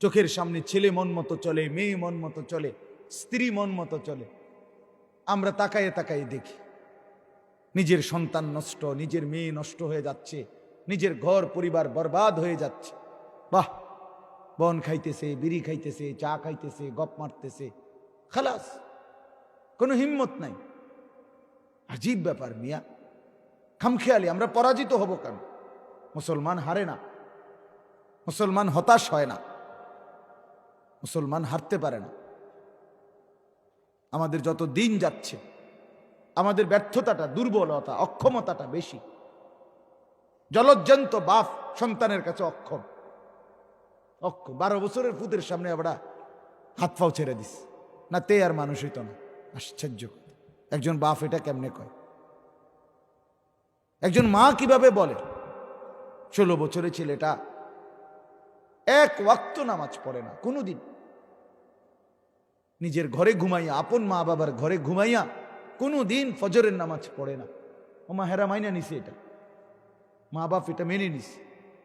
চোখের সামনে ছেলে মন মতো চলে, মেয়ে মন মতো চলে, স্ত্রী মন মতো চলে। আমরা তাকায়ে তাকায়ে দেখি, নিজের সন্তান নষ্ট, নিজের মেয়ে নষ্ট হয়ে যাচ্ছে, নিজের ঘর, পরিবার বরবাদ হয়ে যাচ্ছে। বাহ! বন খাইতেছে, বিড়ি খাইতেছে, চা খাইতেছে, গপ মারতেছে। খালাস, কোনো হিম্মত নাই। আজীব ব্যাপার মিয়া। খামখেয়ালি, আমরা পরাজিত হব কেন? মুসলমান হারে না। মুসলমান হতাশ হয় না। মুসলমান হারতে পারে না। আমাদের যত দিন যাচ্ছে, আমাদের ব্যর্থতাটা, দুর্বলতা, অক্ষমতাটা বেশি। জলজ্জন্ত বাপ সন্তানের কাছে অক্ষম। অক্ষম বারো বছরের পুতের সামনে আমরা হাত পাও ছেড়ে দিস। না, তে আর মানুষ হইতো না। আশ্চর্য একজন বাপ এটা কেমনে কয়? একজন মা কীভাবে বলে? ষোলো বছরের ছেলেটা এক ওয়াক্ত নামাজ পড়ে না, কোনোদিন। নিজের ঘরে ঘুমাইয়া, আপন মা বাবার ঘরে ঘুমাইয়া কোনো দিন ফজরের নামাজ পড়ে না। ও মা হেরা মাইনা নিছে এটা। মা বাপ এটা মেনে নিছে।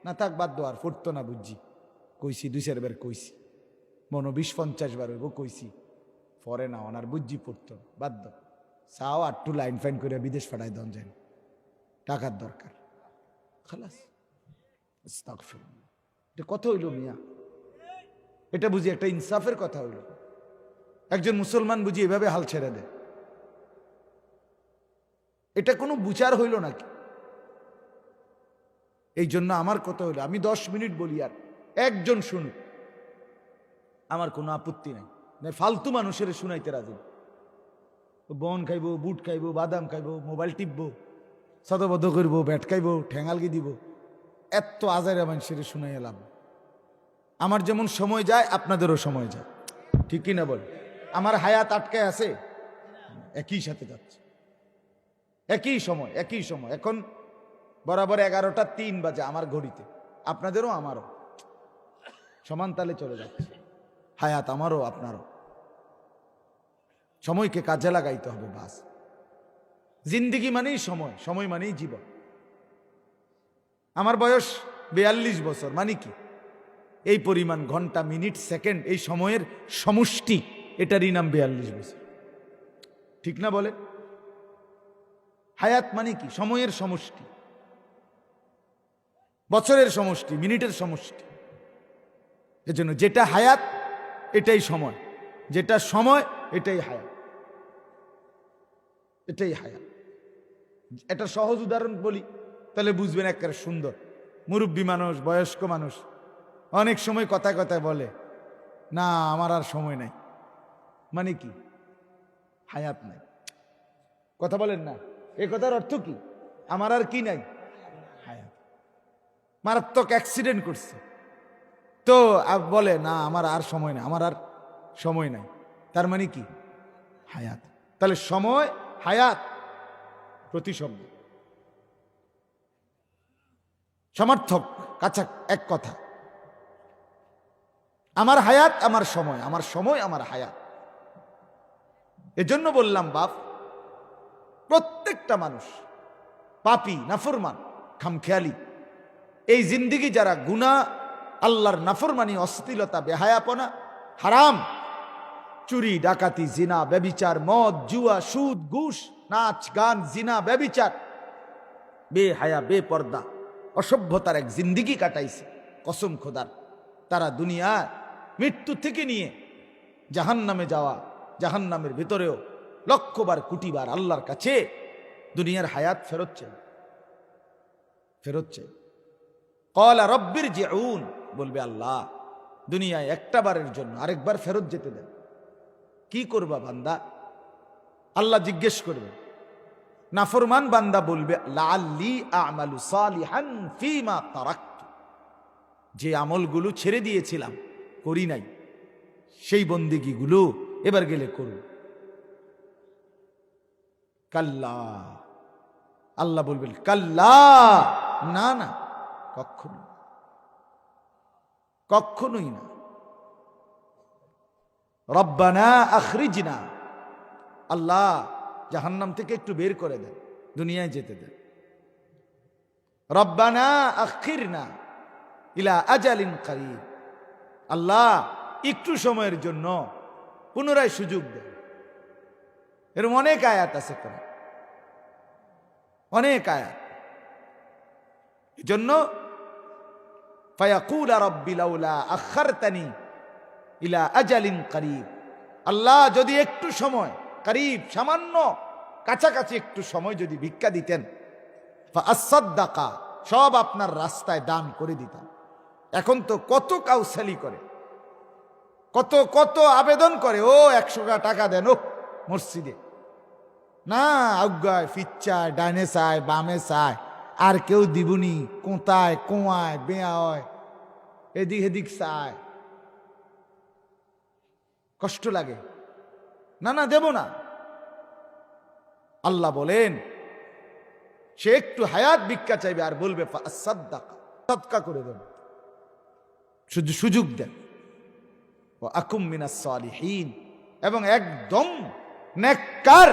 না থাক, বাদ আর ফুটতো না বুঝছি। কইছি, দুই চারবার কইছি। মনো বিশ পঞ্চাশ বার হইব কইছি। পরে না ওনার বুঝছি পড়তো বাদ দাও। চাও আটটু লাইন ফাইন করে বিদেশ পাঠাই দন যায় টাকার দরকার। খালাস। এটা কথা হইল মিয়া। এটা বুঝি একটা ইনসাফের কথা হইল। একজন মুসলমান বুঝি এভাবে হাল ছেড়ে দেয়। এটা কোনো বিচার হইল নাকি? এই জন্য আমার কথা হইল। আমি দশ মিনিট বলি আর একজন শুনুক। আমার কোনো আপত্তি নাই। না ফালতু মানুষের শুনাইতে রাজি। বন খাইবো, বুট খাইবো, বাদাম খাইবো, মোবাইল টিপবো সদবদ্ধ করব, ব্যাট খাইবো ঠেঙালগি দিব। এত আজারে মানুষের শুনাই এলাম আমার যেমন সময় যায়, আপনাদেরও সময় যায়। ঠিক কি না বল? আমার হায়াত আটকায় আছে? একই সাথে যাচ্ছে। একই সময় একই সময়। এখন বরাবর এগারোটা তিন বাজে আমার ঘড়িতে। আপনাদেরও আমারও। সমান তালে চলে যাচ্ছে। হায়াত আমারও, আপনারও। সময়কে কাজে লাগাইতে হবে বাস। জিন্দিগি মানেই সময় সময় মানেই জীবন। আমার বয়স বেয়াল্লিশ বছর মানে কি? এই পরিমাণ ঘণ্টা, মিনিট, সেকেন্ড, এই সময়ের সমষ্টি, এটারই নাম বেয়াল্লিশ বছর। ঠিক না বলে? হায়াত মানে কি? সময়ের সমষ্টি, বছরের সমষ্টি, মিনিটের সমষ্টি। এজন্য যেটা হায়াত, এটাই সময়। যেটা সময়, এটাই হায়াত। এটাই হায়াত। এটা সহজ উদাহরণ বলি। তাহলে বুঝবেন একেবারে সুন্দর। মুরব্বী মানুষ, বয়স্ক মানুষ, অনেক সময় কথায় কথায় বলে, না, আমার আর সময় নাই। মানে কি? হায়াত নাই। কথা বলেন না। এ কথার অর্থ কি? আমার আর কি নাই? হায়াত। মারাত্মক অ্যাক্সিডেন্ট করছে। তো বলে, না, আমার আর সময় নাই, আমার আর সময় নাই। তার মানে কি? হায়াত। তাহলে সময়, হায়াত প্রতিশব্দ সমর্থক কাছা এক কথা। আমার হায়াত, আমার সময় আমার সময়, আমার হায়াত। এজন্য বললাম, বাপ, প্রত্যেকটা মানুষ, পাপি, নাফরমান, খামখেয়ালি, এই জিন্দিগি যারা গুণা, আল্লাহর নাফরমানি অস্থিলতা বেহায়াপনা, হারাম, চুরি, ডাকাতি, জিনা, ব্যবিচার, মদ, জুয়া, সুদ, ঘুষ, নাচ, গান, জিনা, ব্যবিচার বে হায়া বে পর্দা অসভ্যতার এক জিন্দিগি কাটাইছে, কসম খোদার। তারা দুনিয়ার মৃত্যু থেকে নিয়ে জাহান্নামে যাওয়া, জাহান্নামের ভিতরেও লক্ষবার, কুটিবার আল্লাহর কাছে দুনিয়ার হায়াত ফেরত চাই ফেরত চাই কলা রব্বির যে উন বলবে আল্লাহ, দুনিয়ায় একটা বারের জন্য আরেকবার ফেরত যেতে দেন। কি করবা বান্দা? আল্লাহ জিজ্ঞেস করবে নাফরমান বান্দা বলবে যে আমলগুলো ছেড়ে দিয়েছিলাম, করি নাই। সেই বন্দিগিগুলো এবার গেলে করুন। কাল্লা। আল্লাহ বলবেন, কাল্লা। না না, কখনো। কখনোই না। রব্বানা আখরিজনা। আল্লাহ জাহান্নাম থেকে একটু বের করে দেন, দুনিয়ায় যেতে দেন। রব্বানা আখির না ইলা আজালিন করিব। আল্লাহ একটু সময়ের জন্য পুনরায় সুযোগ দেন। এরকম অনেক আয়াত আছে কোন অনেক আয়াত। এজন্য ফায়াকুল রব্বি লাউলা আখারতানি ইলা আজালিন করিব। আল্লাহ যদি একটু সময় করিব, সামান্য কাছাকাছি একটু সময় যদি ভিক্ষা দিতেন। আসাদ্দাকা সব আপনার রাস্তায় দান করে দিতাম। এখন তো কত কাউসালি করে, কত কত আবেদন করে, ও একশো টাকা দেন ও মসজিদে। না আজ্ঞায় ফিচ্চায় ডাইনে চায়, বামে চায়, আর কেউ দিবুনি, কোঁতায়, কোঁয়ায় বেয়া হয় এদিক এদিক চায়। কষ্ট লাগে। না না, দেব না। আল্লাহ বলেন, সে একটু হায়াত ভিক্ষা চাইবে আর বলবে করে শুধু সুযোগ দেন। ও আকুম এবং একদম নেককার,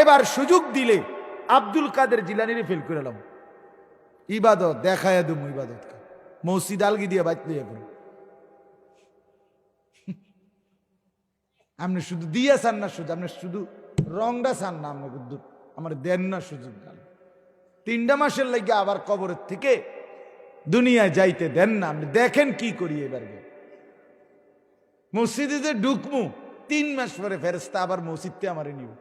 এবার সুযোগ দিলে আব্দুল কাদের জিলানিরে ফেল করে এলাম ইবাদত, দেখায় দুম ইবাদত মসজিদ আলগি দিয়ে বাঁচলে এখন আপনি শুধু দিয়ে চান না শুধু, আপনি শুধু রংটা চান না আপনি কিন্তু আমার দেন না সুযোগ গাল। তিনটা মাসের লাগে আবার কবরের থেকে দুনিয়ায় যাইতে দেন না। আপনি দেখেন কি করি এবার মসজিদে যে ঢুকমু, তিন মাস পরে ফেরস্তা আবার মসজিদতে আমারে নিব।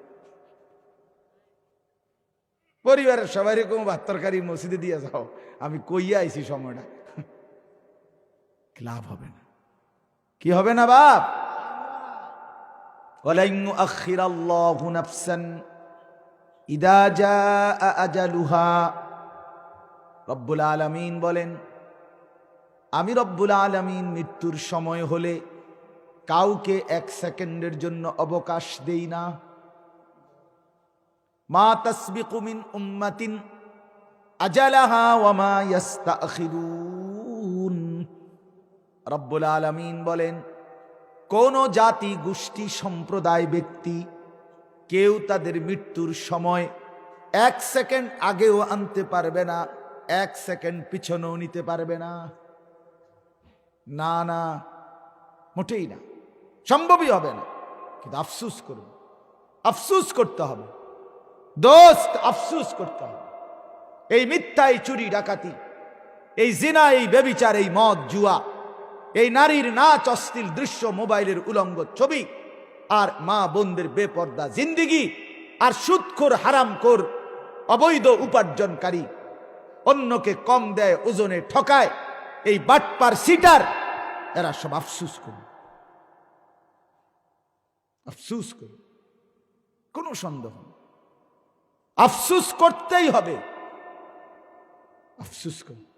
পরিবারের সবাই রকম ভাত তরকারি মসজিদে দিয়ে যাও, আমি কইয়া আইছি সময়টা। লাভ হবে না। কি হবে না বাপ? ولن يؤخر الله نفسا إذا جاء أجلها রব্বুল আলামিন বলেন আমি রব্বুল আলামিন মৃত্যুর সময় হলে কাউকে এক সেকেন্ডের জন্য অবকাশ দেই না মা তসবিকু মিন উম্মাতিন আজালাহা ওয়া মা ইস্তাখিরুন রব্বুল আলামিন বলেন কোন জাতি গোষ্ঠী সম্প্রদায় ব্যক্তি কেউ তাদের মৃত্যুর সময় এক সেকেন্ড আগেও আনতে পারবে না, এক সেকেন্ড পিছনেও নিতে পারবে না। না না, মোটেই না, সম্ভবই হবে না। কিন্তু আফসুস করবে আফসুস করতে হবে, দোস্ত, আফসুস করতে হবে। এই মিথ্যা এই চুরি ডাকাতি, এই জিনা, এই বেবিচার এই মদ, জুয়া এই নারীর নাচ অস্থিল দৃশ্য মোবাইলের উলঙ্গ ছবি, আর মা বোনদের বেপর্দা জিন্দিগি, আর সুৎখোর হারামখোর অবৈধ উপার্জনকারী। অন্যকে কম দেয়, ওজনে ঠকায়, এই বাটপার সিটার, এরা সব আফসুস করুন আফসুস করুন কোনো সন্দেহ। আফসুস করতেই হবে। আফসুস করুন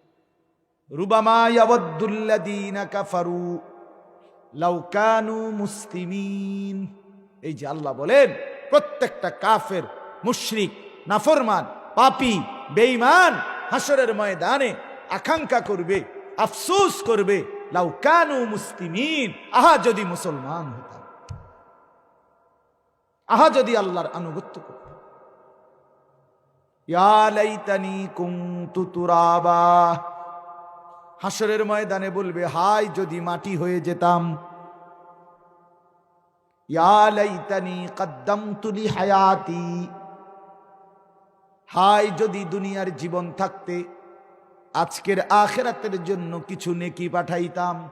রুবামা ইয়াবদ্দুল্লাযীনা কাফারু, লাউ কানু মুসলিমিন। এই যে আল্লাহ বলেন, প্রত্যেকটা কাফের, মুশরিক, নাফরমান, পাপী, বেঈমান হাসরের ময়দানে আকাঙ্ক্ষা করবে, আফসোস করবে, লাউ কানু মুসলিমিন, আহা যদি মুসলমান হতাম। আহা যদি আল্লাহর আনুগত্য করতাম। ইয়া লাইতানি তুরাবা হাসরের ময়দানে বলবে হাই যদি মাটি হয়ে যেতাম। হায়াতি হাই যদি দুনিয়ার জীবন থাকতে, আজকের আখেরাতের জন্য কিছু নেকি পাঠাইতাম।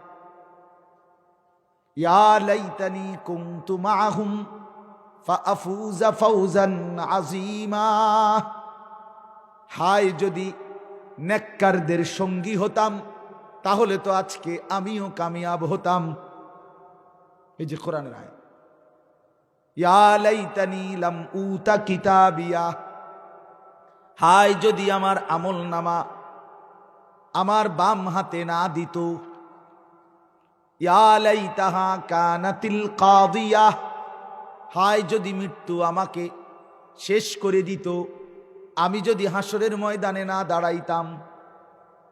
ইয়া লাইতানি কুনতু মাআহুম ফাআফুজা ফাওজান আযীমা। হাই যদি নেককারদের সঙ্গী হতাম তাহলে তো আজকে আমিও কামিয়াব হতাম। এই যে কোরআনের আয় হায় যদি আমার আমল নামা আমার বাম হাতে না দিত। ইয়া লাইতাহা কানাতিল হায় যদি মৃত্যু আমাকে শেষ করে দিত, আমি যদি হাসরের ময়দানে না দাঁড়াইতাম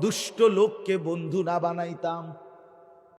দুষ্ট লোককে বন্ধু না বানাইতাম।